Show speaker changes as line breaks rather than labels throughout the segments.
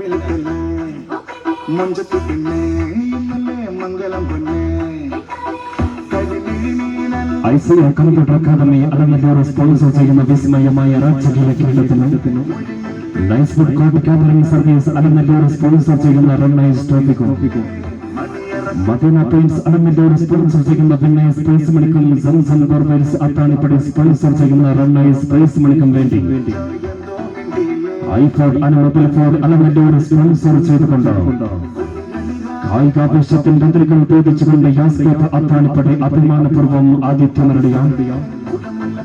വെളുത്തല്ലേ മഞ്ചത്തു പിന്നെ ഇന്നലെ മംഗലം പൊന്നെ കരിമീനല്ല
Isaiah computer academy Alanallur sponsor ചെയ്യുന്ന വിസ്മയമായ രാജ്യകീയ കിരീടത്തിന് nice food court catering service Alanallur sponsor ചെയ്യുന്ന റണ്ണൈസ് ട്രോഫിക്കും മദീന പെയിന്റ്സ് അലനല്ലൂർ സ്പോൺസർ ചെയ്യുന്ന വിന്നൈസ് പ്രൈസ് മണിക്കും സംസം ബോർവെൽസ് അത്താണിപ്പടി സ്പോൺസർ ചെയ്യുന്ന റണ്ണൈസ് പ്രൈസ് മണിക്കും വേണ്ടി ഐഫോൺ അനുമതി ഫോൺ ഒരു സ്പോൺസർ ചെയ്തുകൊണ്ട് കായികാവേശത്തിന്റെ അതിരുകൾ ഉപയോഗിച്ചുകൊണ്ട് യാസ്കേപ്പ് അത്താണിപ്പടി അഭിമാനപൂർവം ആതിഥ്യമരടിയാണ്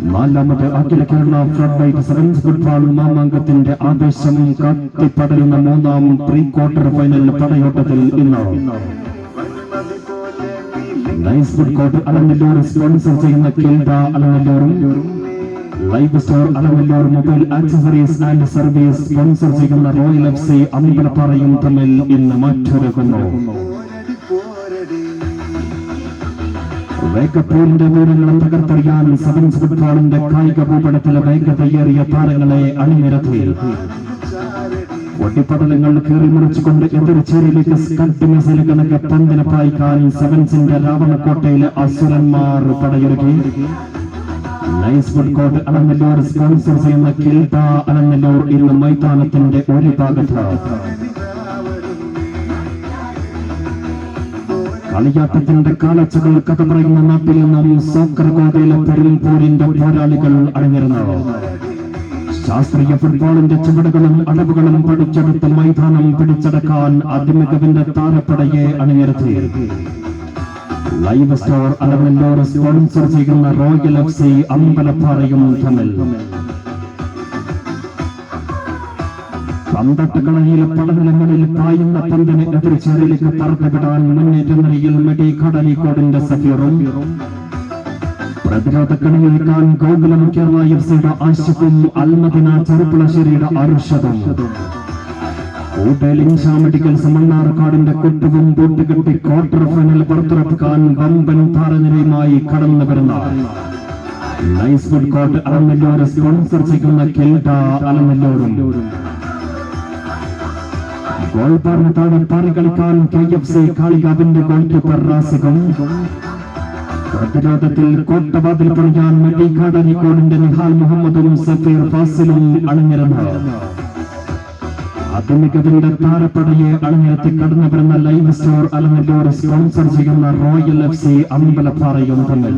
നാലാമത് അഖില Kerala flood light sevens football മാമാങ്കത്തിന്റെ ആവേശം കത്തിപ്പടരുന്ന മൂന്നാം പ്രീ ക്വാർട്ടർ ഫൈനൽ പടയോട്ടത്തിൽ ഇന്ന്. Nice food court Alanallur sponsor ചെയ്യുന്ന കിൽഡ അലനല്ലൂരും live store Alanallur mobile accessories and service sponsor ചെയ്യുന്ന റോയൽ എഫ് സി അമ്പലപ്പാറയും തമ്മിൽ ഇന്ന് മറ്റൊരുക്കുന്നു. വേഗപ്പൂരിന്റെ വീരങ്ങളെ തകർത്തെറിയാൻ സെവൻസ് ഫുട്ബോളിന്റെ കായിക ഭൂപടത്തിലെ വേഗതയേറിയ താരങ്ങളെ അണിനിരത്തി. ഒട്ടിപ്പടലങ്ങൾ കീറിമുറിച്ചുകൊണ്ട് എതിർച്ചേരിയിലേക്ക് സ്കൾട്ട് മിസൈൽ കണക്ക് പന്തിനെ പായിക്കാൻ സെവൻസിന്റെ രാവണക്കോട്ടയിലെ അസുരന്മാർ പടയൊരുക്കി. Nice food court Alanallur sponsor ചെയ്യുന്ന കിൽട്ട അലനല്ലൂർ ഇന്ന് മൈതാനത്തിന്റെ ഒരു ഭാഗത്ത്. കളിയാട്ടത്തിന്റെ കാലച്ചകൾ കഥ പറയുന്ന നാട്ടിൽ നിന്നും സോക്കർ ഗോതയിലെ പെരുംപൂരിന്റെ പോരാളികൾ അണിനിരുന്നു ശാസ്ത്രീയ ഫുട്ബോളിന്റെ ചുവടുകളും അടവുകളും പഠിച്ചെടുത്ത മൈതാനം പിടിച്ചടക്കാൻ അതിമികവിന്റെ താരപ്പടയെ അണിനിരത്തി. ലൈവ് സ്റ്റോർ അലവനല്ലൂർ സ്പോൺസർ ചെയ്യുന്ന റോയൽ എഫ് സി അമ്പലപ്പാറയും തമ്മിൽ. പന്തട്ട് കളരിയിലെ പടനിലങ്ങളിൽ പായുന്ന പന്തിനെ എതിർച്ചേരിയിലേക്ക് പറത്തുവിടാൻ മുന്നേറ്റ നിലയിൽ മെഡി കടലിക്കോടിന്റെ സഫീറും. പ്രതിരോധ കണിയൊരുക്കാൻ ഗോകുലം കേരള എഫ് സിയുടെ ആശുപും അൽമദിന ചെറുപ്പുളശ്ശേരിയുടെ അർഷദും. ഊട്ടേലിൻഷാ മെഡിക്കൽസ് മണ്ണാർക്കാടിന്റെ കുറ്റവും പൂട്ടുകെട്ടി ക്വാർട്ടർ ഫൈനൽ പുറത്തിറക്കാൻ വമ്പൻ താരനിരയുമായി കടന്നു വരുന്ന nice food court Alanallur sponsor ചെയ്യുന്ന കെൽഡ അലനല്ലൂരും ഗോൾ പറഞ്ഞ താഴെ പാറി കളിക്കാൻ കെ എഫ് സി കാളികാവിന്റെ ഗോൾ കീപ്പർ റാസികം പ്രതിരോധത്തിൽ കോട്ടവാതിൽ പണിയാൻ മെഡിക്കാട് അരിക്കോടിന്റെ നിഹാൽ മുഹമ്മദും സഫീർ ഫാസിലും അണിഞ്ഞിരുന്നു അതിമികവിന്റെ താരപ്പടയെ അണിനിരത്തി കടന്നു ലൈവ് സ്റ്റോർ അലനല്ലൂർ സ്പോൺസർ ചെയ്യുന്ന റോയൽ എഫ് സി അമ്പലപ്പാറയും തമ്മിൽ.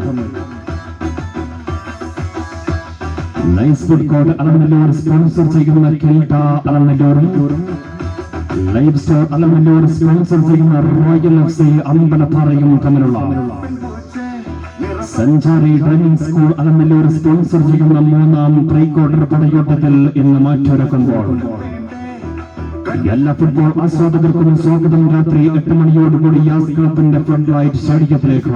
Nice food court Alanallur sponsor ചെയ്യുന്ന കിൽഡ അലനല്ലൂരും ലൈവ് സ്റ്റോർ അലനല്ലൂർ സ്പോൺസർ ചെയ്യുന്ന റോയൽ എഫ് സി അമ്പലപ്പാറയും തമ്മിലുള്ള. സഞ്ചാരി ഡ്രൈവിംഗ് സ്കൂൾ അലനല്ലൂർ സ്പോൺസർ ചെയ്യുന്ന മൂന്നാം പ്രീ ക്വാർട്ടർ പടയോട്ടത്തിൽ ഇന്ന് മാറ്റൊരുക്കുമ്പോൾ. എല്ലാ ഫുട്ബോൾ ആസ്വാദകർക്കും സ്വാഗതം. രാത്രി എട്ട് മണിയോടുകൂടി യാസ് ക്ലബിന്റെ ഫ്ലഡ് ലൈറ്റ് സ്റ്റേഡിയത്തിലേക്ക്